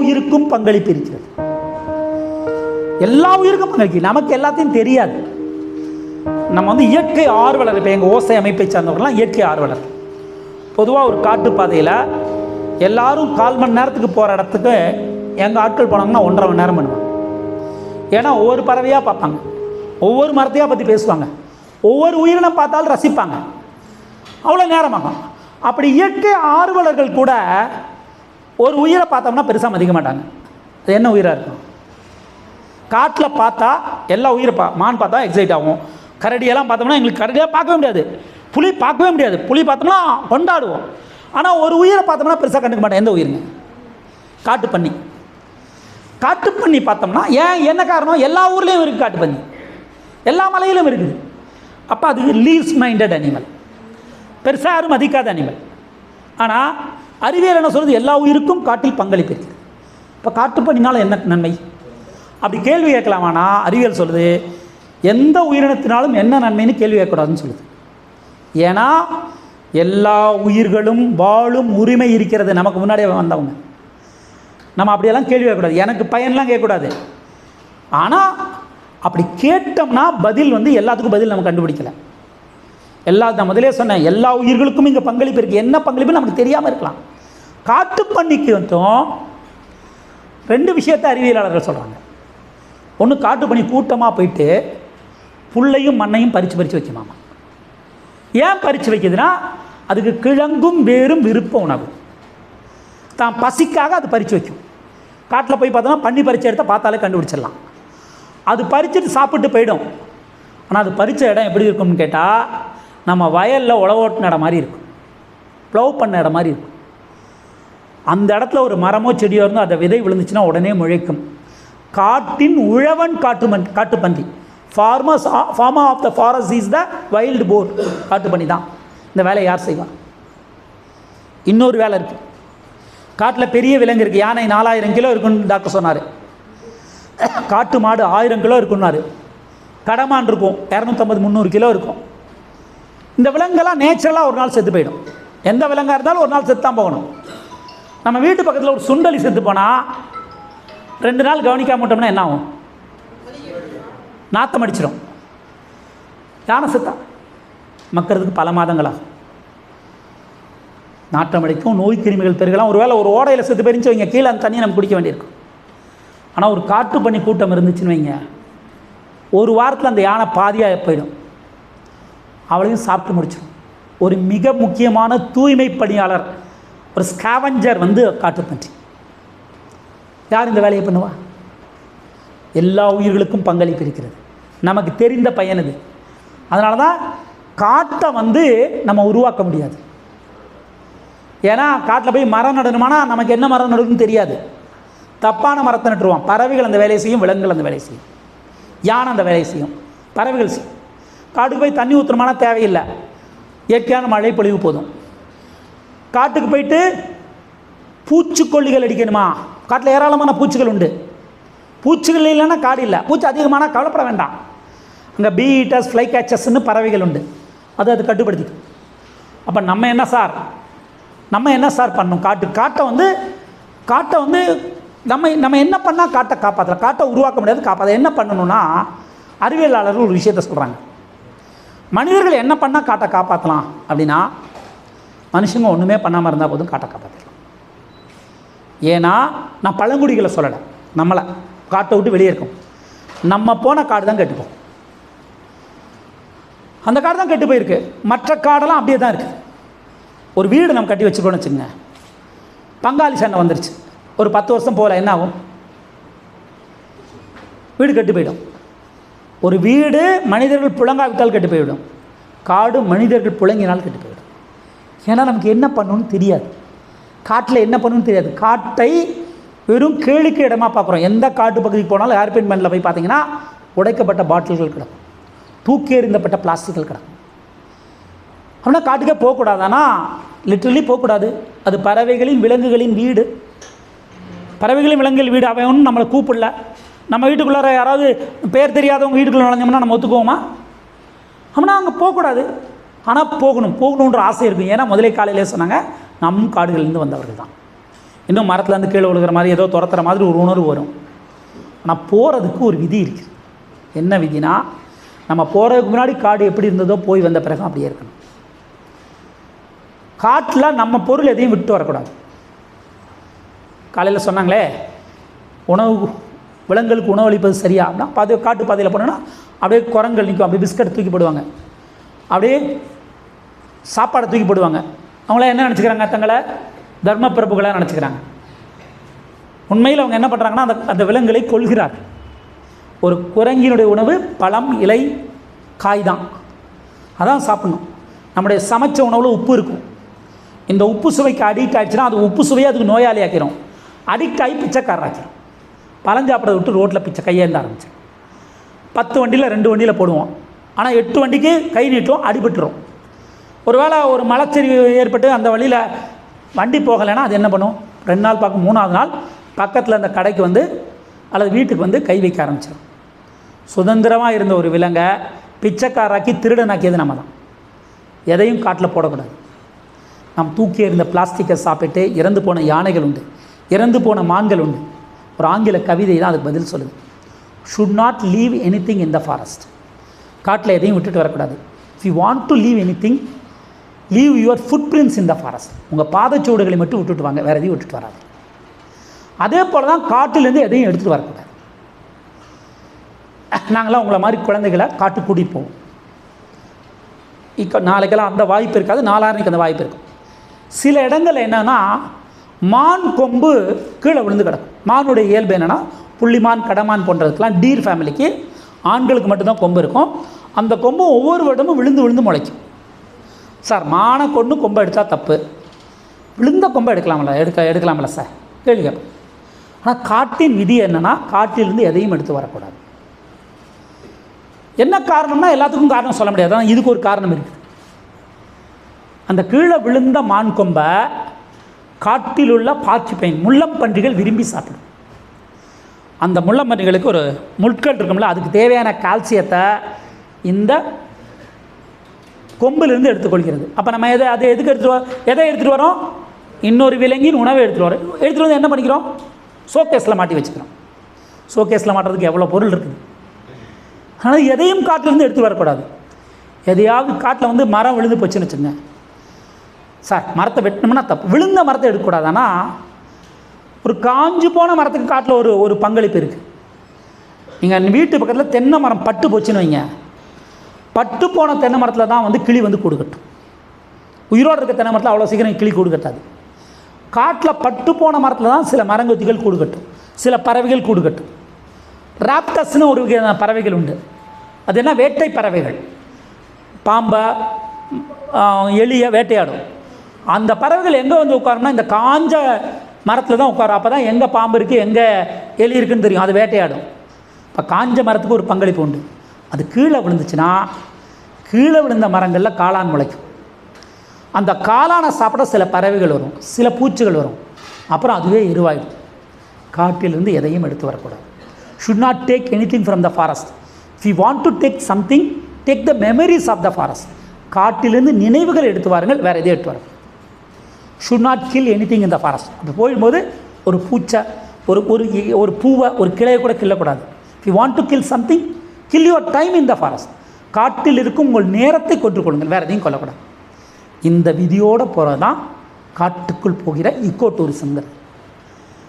உயிருக்கும் பங்களிப்பு இருக்கிறது எல்லா உயிருக்கும் பங்களிப்பு. நமக்கு எல்லாத்தையும் தெரியாது. நம்ம வந்து இயற்கை ஆர்வலர் இப்போ எங்கள் ஓசை அமைப்பை சார்ந்தவர்கள்லாம் இயற்கை ஆர்வலர். பொதுவாக ஒரு காட்டுப்பாதையில் எல்லாரும் கால் மணி நேரத்துக்கு போகிற இடத்துக்கு எங்கள் ஆட்கள் போனாங்கன்னா ஒன்றரை மணி நேரம் பண்ணுவாங்க. ஏன்னா ஒவ்வொரு பறவையாக பார்ப்பாங்க. ஒவ்வொரு மரத்தையாக பற்றி பேசுவாங்க. ஒவ்வொரு உயிரினம் பார்த்தாலும் ரசிப்பாங்க. அவ்வளோ நேரமாகும். அப்படி இயற்கை ஆர்வலர்கள் கூட ஒரு உயிரை பார்த்தோம்னா பெருசாக மதிக்க மாட்டாங்க. அது என்ன உயிராக இருக்கும்? காட்டில் பார்த்தா எல்லா உயிரை பா மான் பார்த்தா எக்ஸைட் ஆகும். கரடியெல்லாம் பார்த்தோம்னா எங்களுக்கு கரடியாக பார்க்கவே முடியாது. புலி பார்க்கவே முடியாது. புலி பார்த்தோம்னா கொண்டாடுவோம். ஆனால் ஒரு உயிரை பார்த்தோம்னா பெருசாக கண்டுக்க மாட்டேன் எந்த உயிருங்க? காட்டு பண்ணி காட்டு பண்ணி பார்த்தோம்னா ஏன் என்ன காரணம்? எல்லா ஊர்லேயும் இருக்குது காட்டு பண்ணி எல்லா மலையிலும் இருக்குது. அப்போ அது லீஸ் மைண்டட் அனிமல் பெருசாக யாரும் மதிக்காத அனிமல் ஆனால் அறிவியல் என்ன சொல்கிறது எல்லா உயிருக்கும் காட்டில் பங்களிப்பு இருக்குது இப்போ காட்டு என்ன நன்மை? அப்படி கேள்வி கேட்கலாமானா அறிவியல் சொல்லுது எந்த உயிரினத்தினாலும் என்ன நன்மைன்னு கேள்வி கேட்கக்கூடாதுன்னு சொல்லுது. ஏன்னா எல்லா உயிர்களும் வாழும் உரிமை இருக்கிறது நமக்கு முன்னாடியே வந்தவங்க. நம்ம அப்படியெல்லாம் கேள்வி கேட்கக்கூடாது. எனக்கு பயன்லாம் கேட்கக்கூடாது. ஆனால் அப்படி கேட்டோம்னா பதில் வந்து எல்லாத்துக்கும் பதில் நம்ம கண்டுபிடிக்கல. எல்லா நான் முதலே சொன்னேன் எல்லா உயிர்களுக்கும் இங்கே பங்களிப்பு இருக்குது என்ன பங்களிப்பு நமக்கு தெரியாமல் இருக்கலாம். காட்டுப்பன்னிக்கு மட்டும் ரெண்டு விஷயத்தை அறிவியலாளர்கள் சொல்கிறாங்க ஒன்று காட்டுப்பன்னி கூட்டமாக போயிட்டு புல்லையும் மண்ணையும் பறித்து பறித்து வைக்குமாமா. ஏன் பறித்து வைக்குதுன்னா அதுக்கு கிழங்கும் வேறும் விருப்ப உணவு. தான் பசிக்காக அது பறித்து வைக்கும். காட்டில் போய் பார்த்தோன்னா பண்ணி பறிச்ச இடத்த பார்த்தாலே கண்டுபிடிச்சிடலாம். அது பறிச்சுட்டு சாப்பிட்டு போயிடும். ஆனால் அது பறித்த இடம் எப்படி இருக்கும்னு கேட்டால் நம்ம வயலில் உழவோட்டின இடம் மாதிரி இருக்கும். ப்ளவ் பண்ண இடம் மாதிரி இருக்கும். அந்த இடத்துல ஒரு மரமோ செடியோ இருந்தோ அதை விதை விழுந்துச்சுன்னா உடனே முளைக்கும் காட்டின் உழவன் காட்டுமன் காட்டுப்பன்றி farmers farmer of the forest is the wild boar காட்டுப்பண்ணி தான். இந்த வேலையை யார் செய்வா? இன்னொரு வேலை இருக்குது காட்டில் பெரிய விலங்கு இருக்குது யானை நாலாயிரம் கிலோ இருக்குன்னு டாக்டர் சொன்னார். காட்டு மாடு ஆயிரம் கிலோ இருக்குன்னாரு கடமான் இருக்கும். இரநூத்தம்பது முந்நூறு கிலோ இருக்கும். இந்த விலங்கெல்லாம் நேச்சுரலாக ஒரு நாள் செத்து போயிடும். எந்த விலங்காக இருந்தாலும் ஒரு நாள் செத்து தான் போகணும். நம்ம வீட்டு பக்கத்தில் ஒரு சுண்டலி செத்து போனால் ரெண்டு நாள் கவனிக்காம விட்டோம்னா என்ன ஆகும்? நாத்தம் அடிச்சிடும் யானை செத்தா? மக்கிறதுக்கு பல மாதங்களாகும். நாட்டம் அடிக்கும் நோய் கிருமிகள் பெருகலாம். ஒருவேளை ஒரு ஓடையில் செத்து போயிருந்துச்சு வைங்க கீழே அந்த தண்ணியை நம்ம குடிக்க வேண்டியிருக்கும். ஆனால் ஒரு காட்டு பண்ணி கூட்டம் இருந்துச்சுன்னு வைங்க ஒரு வாரத்தில் அந்த யானை பாதியாக போயிடும். அவளையும் சாப்பிட்டு முடிச்சிடும் ஒரு மிக முக்கியமான தூய்மை பணியாளர் ஒரு ஸ்காவஞ்சர் வந்து காட்டுப்பன்றி யார் இந்த வேலையை பண்ணுவா? எல்லா உயிர்களுக்கும் பங்களிப்பு இருக்கிறது. நமக்கு தெரிந்த பயன் இது அதனால தான் காட்டை வந்து நம்ம உருவாக்க முடியாது. ஏன்னா காட்டில் போய் மரம் நடணுமானா நமக்கு என்ன மரம் நடணும்னு தெரியாது. தப்பான மரத்தை நட்டுருவான். பறவைகள் அந்த வேலையை செய்யும் விலங்குகள் அந்த வேலையை செய்யும். யானை அந்த வேலையை செய்யும். பறவைகள் செய்யும் காட்டுக்கு போய் தண்ணி ஊற்றுறமான தேவையில்லை. இயற்கையான மழை பொழிவு போதும். காட்டுக்கு போயிட்டு பூச்சிக்கொல்லிகள் அடிக்கணுமா? காட்டில் ஏராளமான பூச்சிகள் உண்டு. பூச்சிகள் இல்லைன்னா காடு இல்லை. பூச்சி அதிகமான கவலைப்பட வேண்டாம். அங்கே பீட்டஸ் ஃப்ளை கேச்சஸ்ன்னு பறவைகள் உண்டு. அது அது கட்டுப்படுத்தி அப்போ நம்ம என்ன சார்? நம்ம என்ன சார் பண்ணணும்? காட்டு காட்டை வந்து காட்டை வந்து நம்ம நம்ம என்ன பண்ணால் காட்டை காப்பாற்றலாம் காட்டை உருவாக்க முடியாது காப்பாற்ற என்ன பண்ணணும்னா அறிவியலாளர்கள் ஒரு விஷயத்த சொல்கிறாங்க மனிதர்கள் என்ன பண்ணால் காட்டை காப்பாற்றலாம் அப்படின்னா மனுஷங்க ஒன்றுமே பண்ணாமல் இருந்தால் போதும் காட்டை காப்பாற்றலாம் ஏன்னா நான் பழங்குடிகளை சொல்லலை. நம்மளை. காட்டை விட்டு வெளியே இருக்கோம். நம்ம போன காடு தான் கெட்டுப்போம். அந்த காடு தான் கெட்டு போயிருக்கு. மற்ற காடெல்லாம் அப்படியே தான் இருக்குது ஒரு வீடு நம்ம கட்டி வச்சுருக்கோன்னு வச்சுக்கோங்க. பங்காளி சண்டை வந்துருச்சு. ஒரு பத்து வருஷம் போகல என்ன ஆகும்? வீடு கெட்டு போயிடும். ஒரு வீடு மனிதர்கள் புழங்காவிட்டால் கெட்டு போய்விடும். காடு மனிதர்கள் புழங்கினால் கெட்டு போயிடும் ஏன்னா நமக்கு என்ன பண்ணணும்னு தெரியாது. காட்டில் என்ன பண்ணணும்னு தெரியாது. காட்டை வெறும் கேளுக்கு இடமா பார்க்குறோம். எந்த காட்டு பகுதிக்கு போனாலும் ஏர்பின் மண்ணில் போய் பார்த்தீங்கன்னா உடைக்கப்பட்ட பாட்டில்கள் கிடக்கும். தூக்கி எறிந்தப்பட்ட பிளாஸ்டிக்கள் கிடக்கும். அப்படின்னா காட்டுக்கே போகக்கூடாதானா லிட்ரலி போகக்கூடாது. அது பறவைகளின் விலங்குகளின் வீடு. பறவைகளின் விலங்குகள் வீடு. அவன் ஒன்றும் நம்மளை கூப்பிடல. நம்ம வீட்டுக்குள்ளார யாராவது பேர் தெரியாதவங்க வீட்டுக்குள்ளே நுழைஞ்சோம்னா நம்ம ஒத்துக்குவோமா? அப்படின்னா அங்கே போகக்கூடாது. ஆனால் போகணும். போகணுன்ற ஆசை இருக்கும். ஏன்னா முதலே காலையிலே சொன்னாங்க நம் காடுகள்லேருந்து வந்தவர்கள் தான். இன்னும் மரத்துலேருந்து கீழே விழுகிற மாதிரி ஏதோ துரத்துற மாதிரி ஒரு உணர்வு வரும். ஆனால் போகிறதுக்கு ஒரு விதி இருக்குது. என்ன விதினா நம்ம போகிறதுக்கு முன்னாடி காடு எப்படி இருந்ததோ போய் வந்த பிறகு அப்படியே இருக்கணும். காட்டில் நம்ம பொருள் எதையும் விட்டு வரக்கூடாது. காலையில் சொன்னாங்களே உணவு விலங்குகளுக்கு உணவளிப்பது சரியா? அப்படின்னா பாதை காட்டு பாதையில் போனோன்னா அப்படியே குரங்கள் நிற்கும் அப்படியே பிஸ்கட் தூக்கி போடுவாங்க. அப்படியே சாப்பாடை தூக்கி போடுவாங்க. அவங்களாம் என்ன நினச்சிக்கிறாங்க? தங்களை தர்ம பிறப்புகளாக நினச்சிக்கிறாங்க. உண்மையில் அவங்க என்ன பண்ணுறாங்கன்னா அந்த அந்த விலங்குகளை கொள்கிறார் ஒரு குரங்கினுடைய உணவு பழம் இலை காய் தான் அதான் சாப்பிடணும். நம்முடைய சமைச்ச உணவில் உப்பு இருக்கும். இந்த உப்பு சுவைக்கு அடிக்ட் ஆகிடுச்சுன்னா அது உப்பு சுவையை அதுக்கு நோயாளி ஆக்கிரும் அடிக்ட் ஆகி பிச்சைக்காரராக்கிரும். பழம் சாப்பிட்றத விட்டு ரோட்டில் பிச்சை கையேந்த ஆரம்பிச்சு பத்து வண்டியில் ரெண்டு வண்டியில் போடுவோம். ஆனால் எட்டு வண்டிக்கு கை நீட்டும் அடிபட்டுரும் ஒருவேளை ஒரு மலச்சரிவு ஏற்பட்டு அந்த வழியில் வண்டி போகலைன்னா அது என்ன பண்ணும்? ரெண்டு நாள் பார்க்கும் மூணாவது நாள் பக்கத்தில் அந்த கடைக்கு வந்து அல்லது வீட்டுக்கு வந்து கை வைக்க ஆரம்பிச்சிடும் சுதந்திரமாக இருந்த ஒரு விலங்கை பிச்சைக்காராக்கி திருடனாக்கியது நம்ம தான் எதையும் காட்டில் போடக்கூடாது. நாம் தூக்கி எறிந்த பிளாஸ்டிக்கை சாப்பிட்டு இறந்து போன யானைகள் உண்டு. இறந்து போன மான்கள் உண்டு. ஒரு ஆங்கில கவிதை தான் அதுக்கு பதில் சொல்லுது. Should not leave anything in the forest காட்டில் எதையும் விட்டுட்டு வரக்கூடாது. If you want to leave anything leave your footprints in the forest உங்கள் பாதச்சூடுகளை மட்டும் விட்டுட்டு வாங்க வேறு எதையும் விட்டுட்டு வராது. அதே போல் தான் காட்டிலேருந்து எதையும் எடுத்துகிட்டு வரக்கூடாது. நாங்களாம் உங்களை மாதிரி குழந்தைகளை காட்டு கூட்டிகிட்டு போவோம். இப்போ நாளைக்கெல்லாம் அந்த வாய்ப்பு இருக்காது நாளான்னைக்கு அந்த வாய்ப்பு இருக்கும். சில இடங்கள் என்னென்னா மான் கொம்பு கீழே விழுந்து கிடக்கும். மானுடைய இயல்பு என்னென்னா புள்ளிமான் கடமான் போன்றதுக்கெல்லாம் டீர் ஃபேமிலிக்கு ஆண்களுக்கு மட்டும்தான் கொம்பு இருக்கும். அந்த கொம்பு ஒவ்வொரு வருடமும் விழுந்து விழுந்து முளைக்கும். சார் மானை கொண்டு கொம்பை எடுத்தால் தப்பு. விழுந்த கொம்பை எடுக்கலாம்ல எடுக்க எடுக்கலாம்ல சார்? கேள்வி ஆனால் காட்டின் விதி என்னென்னா காட்டிலிருந்து எதையும் எடுத்து வரக்கூடாது. என்ன காரணம்னா எல்லாத்துக்கும் காரணம் சொல்ல முடியாது. ஆனால் இதுக்கு ஒரு காரணம் இருக்குது. அந்த கீழே விழுந்த மான் கொம்பை காட்டில் உள்ள பாச்சி பயன் முள்ளம்பன்றிகள் விரும்பி சாப்பிடும். அந்த முள்ளம்பன்றிகளுக்கு ஒரு முட்கள் இருக்கும்ல அதுக்கு தேவையான கால்சியத்தை இந்த கொம்பிலிருந்து எடுத்துக்கொள்கிறது. அப்போ நம்ம எதை அதை எதுக்கு எடுத்துகிட்டு வரோம் எதை எடுத்துகிட்டு வரோம்? இன்னொரு விலங்கின் உணவை எடுத்துகிட்டு வரோம். எடுத்துகிட்டு வந்து என்ன பண்ணிக்கிறோம்? ஷோகேஸில் மாட்டி வச்சுக்கிறோம். ஷோகேஸில் மாட்டுறதுக்கு எவ்வளோ பொருள் இருக்குது? ஆனால் எதையும் காட்டிலேருந்து எடுத்து வரக்கூடாது. எதையாவது காட்டில் வந்து மரம் விழுந்து போச்சுன்னு வச்சுங்க சார் மரத்தை வெட்டணும்னா தப்பு. விழுந்த மரத்தை எடுக்கக்கூடாது ஒரு காஞ்சு போன மரத்துக்கு காட்டில் ஒரு ஒரு பங்களிப்பு இருக்குது நீங்கள் வீட்டு பக்கத்தில் தென்னை மரம் பட்டு போச்சுன்னு வைங்க. பட்டு போன தென்னை மரத்தில் தான் வந்து கிளி வந்து கூடு கட்டும். உயிரோடு இருக்க தென்னை மரத்தில் அவ்வளோ சீக்கிரம் கிளி கூடு கட்டாது. காட்டில் பட்டு போன மரத்தில் தான் சில மரங்கொத்திகள் கூடு கட்டும். சில பறவைகள் கூடு கட்டும். ராப்டஸ்னு ஒரு வகையான பறவைகள் உண்டு. அது என்ன? வேட்டை பறவைகள். பாம்பை எலியை வேட்டையாடும். அந்த பறவைகள் எங்கே வந்து உட்காரும்னா இந்த காஞ்ச மரத்தில் தான் உட்காரும். அப்போ தான் எங்கே பாம்பு இருக்குது எங்கே எலி இருக்குன்னு தெரியும். அது வேட்டையாடும். இப்போ காஞ்ச மரத்துக்கு ஒரு பங்களிப்பு உண்டு. அது கீழே விழுந்துச்சுன்னா கீழே விழுந்த மரங்களில் காளான் முளைக்கும். அந்த காளானை சாப்பிட சில பறவைகள் வரும். சில பூச்சிகள் வரும். அப்புறம் அதுவே எருவாயிடும். காட்டிலிருந்து எதையும் எடுத்து வரக்கூடாது. Should not take anything from the forest if you want to take something take the memories of the forest காட்டிலிருந்து நினைவுகள் எடுத்து வாருங்கள். வேறு எதையும் எடுத்து வாருங்கள் should not kill anything இந்த ஃபாரஸ்ட் அப்படி போகும்போது ஒரு பூச்சை ஒரு ஒரு ஒரு பூவை ஒரு கிளையை கூட கில்லக்கூடாது if you want to kill something kill your time in the forest காட்டில் இருக்கும் உங்கள் நேரத்தை கொன்று கொள்ளுங்கள் வேறு எதையும் கொல்லக்கூடாது. இந்த விதியோடு போகிறது தான் காட்டுக்குள் போகிற இக்கோ டூரிசம்ங்கிறது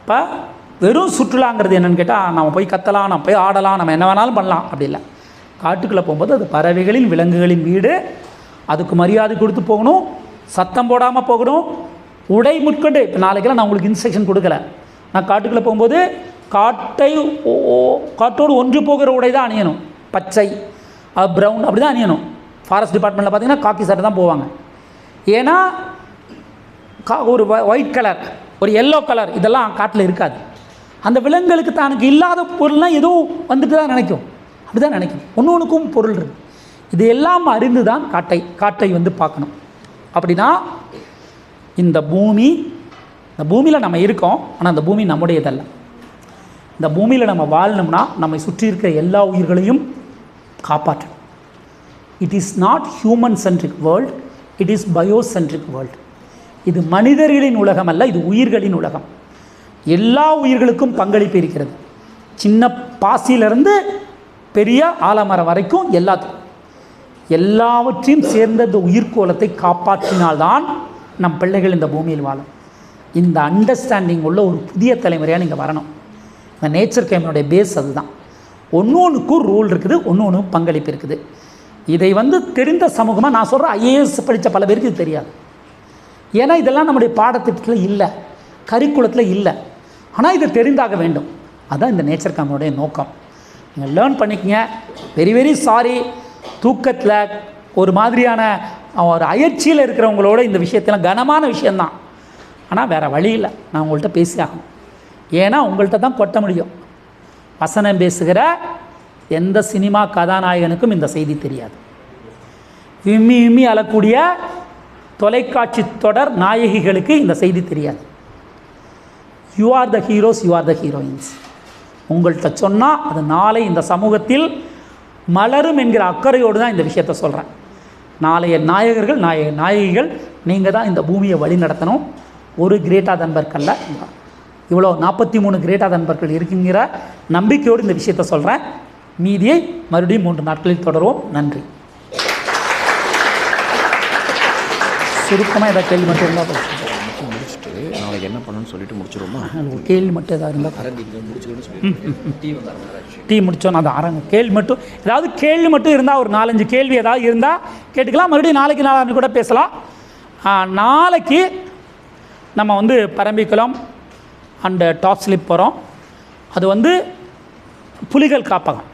இப்போ வெறும் சுற்றுலாங்கிறது என்னென்னு கேட்டால் நம்ம போய் கத்தலாம் நம்ம போய் ஆடலாம் நம்ம என்ன வேணாலும் பண்ணலாம். அப்படி இல்லை. காட்டுக்குள்ளே போகும்போது அது பறவைகளின் விலங்குகளின் வீடு அதுக்கு மரியாதை கொடுத்து போகணும் சத்தம் போடாமல் போகணும் உடை முட்கொண்டு இப்போ நாளைக்கெல்லாம் நான் உங்களுக்கு இன்ஸ்ட்ரக்ஷன் கொடுக்கல. நான் காட்டுக்குள்ளே போகும்போது காட்டை ஓ- காட்டோடு ஒன்று போகிற உடை தான் அணியணும். பச்சை ப்ரௌன் அப்படி தான் அணியணும். ஃபாரஸ்ட் டிபார்ட்மெண்ட்டில் பார்த்தீங்கன்னா காக்கி சட்டை தான் போவாங்க. ஏன்னா கா ஒரு ஒயிட் கலர் ஒரு எல்லோ கலர் இதெல்லாம் காட்டில் இருக்காது. அந்த விலங்குகளுக்கு தனக்கு இல்லாத பொருள்லாம் எதுவும் வந்துட்டு தான் நினைக்கும். அப்படி தான் நினைக்கும். ஒன்று ஒன்றுக்கும் பொருள் இருக்குது இது எல்லாம் அறிந்து தான் காட்டை காட்டை வந்து பார்க்கணும். அப்படின்னா இந்த பூமி இந்த பூமியில் நம்ம இருக்கோம் ஆனால் அந்த பூமி நம்முடையதல்ல. இந்த பூமியில் நம்ம வாழணும்னா நம்மை சுற்றி இருக்கிற எல்லா உயிர்களையும் காப்பாற்றணும். It is not human centric world it is biocentric world இது மனிதர்களின் உலகம் அல்ல இது உயிர்களின் உலகம். எல்லா உயிர்களுக்கும் பங்களிப்பு இருக்கிறது. சின்ன பாசியிலிருந்து பெரிய ஆலமரம் வரைக்கும் எல்லாத்துக்கும். எல்லாவற்றையும் சேர்ந்த இந்த உயிர்கோலத்தை காப்பாற்றினால்தான் நம் பிள்ளைகள் இந்த பூமியில் வாழும். இந்த அண்டர்ஸ்டாண்டிங் உள்ள ஒரு புதிய தலைமுறையாக நீங்கள் வரணும். இந்த நேச்சர் கேமினுடைய பேஸ் அதுதான். ஒன்று ஒன்றுக்கும் ரூல் இருக்குது ஒன்று ஒன்று பங்களிப்பு இருக்குது. இதை வந்து தெரிந்த சமூகமாக நான் சொல்கிறேன் ஐஏஎஸ் படித்த பல பேருக்கு இது தெரியாது. ஏன்னா இதெல்லாம் நம்முடைய பாடத்திட்டத்தில் இல்லை கரிக்குலத்தில் இல்லை. ஆனால் இது தெரிந்தாக வேண்டும். அதுதான் இந்த நேச்சர் கேமனுடைய நோக்கம். நீங்கள் லேர்ன் பண்ணிக்கங்க. வெரி வெரி சாரி தூக்கத்தில் ஒரு மாதிரியான அவன் ஒரு அயற்சியில் இருக்கிறவங்களோட இந்த விஷயத்தெல்லாம் கனமான விஷயந்தான். ஆனால் வேறு வழி இல்லை. நான் உங்கள்கிட்ட பேசி ஆகணும் ஏன்னா உங்கள்கிட்ட தான் கொட்ட முடியும். வசனம் பேசுகிற எந்த சினிமா கதாநாயகனுக்கும் இந்த செய்தி தெரியாது. விம்மி விம்மி அழக்கூடிய தொலைக்காட்சி தொடர் நாயகிகளுக்கு இந்த செய்தி தெரியாது. You are the heroes you are the heroines உங்கள்கிட்ட சொன்னால் அது நாளை இந்த சமூகத்தில் மலரும் என்கிற அக்கறையோடு தான் இந்த விஷயத்த சொல்கிறேன் நாளைய நாயகர்கள் நாய நாயகிகள் நீங்கள் தான் இந்த பூமியை வழி நடத்தணும். ஒரு கிரேட்டா தன்பர்கள்ல இவ்வளோ நாற்பத்தி மூணு கிரேட்டா தன்பர்கள் இருக்குங்கிற நம்பிக்கையோடு இந்த விஷயத்த சொல்கிறேன் மீதியை மறுபடியும் மூன்று நாட்களில் தொடருவோம். நன்றி. சுருக்கமாக ஏதாவது கேள்வி மட்டும் இருந்தால் மட்டும் முடிச்சுட்டு நாளைக்கு என்ன பண்ணணும்னு சொல்லிட்டு முடிச்சிருவோமா? கேள்வி மட்டும் ஏதாவது இருந்தால் முடிச்சுக்கணும்னு டீ வந்தாங்க டீ முடித்தோம் அது அரங்க கேள்வி மட்டும் ஏதாவது கேள்வி மட்டும் இருந்தால் ஒரு நாலஞ்சு கேள்வி ஏதாவது இருந்தால் கேட்டுக்கலாம். மறுபடியும் நாளைக்கு நாளான்னு கூட பேசலாம். நாளைக்கு நம்ம வந்து பரம்பிக்குளம் அண்டு டாப் ஸ்லிப் போகிறோம் அது வந்து புலிகள் காப்பகம்.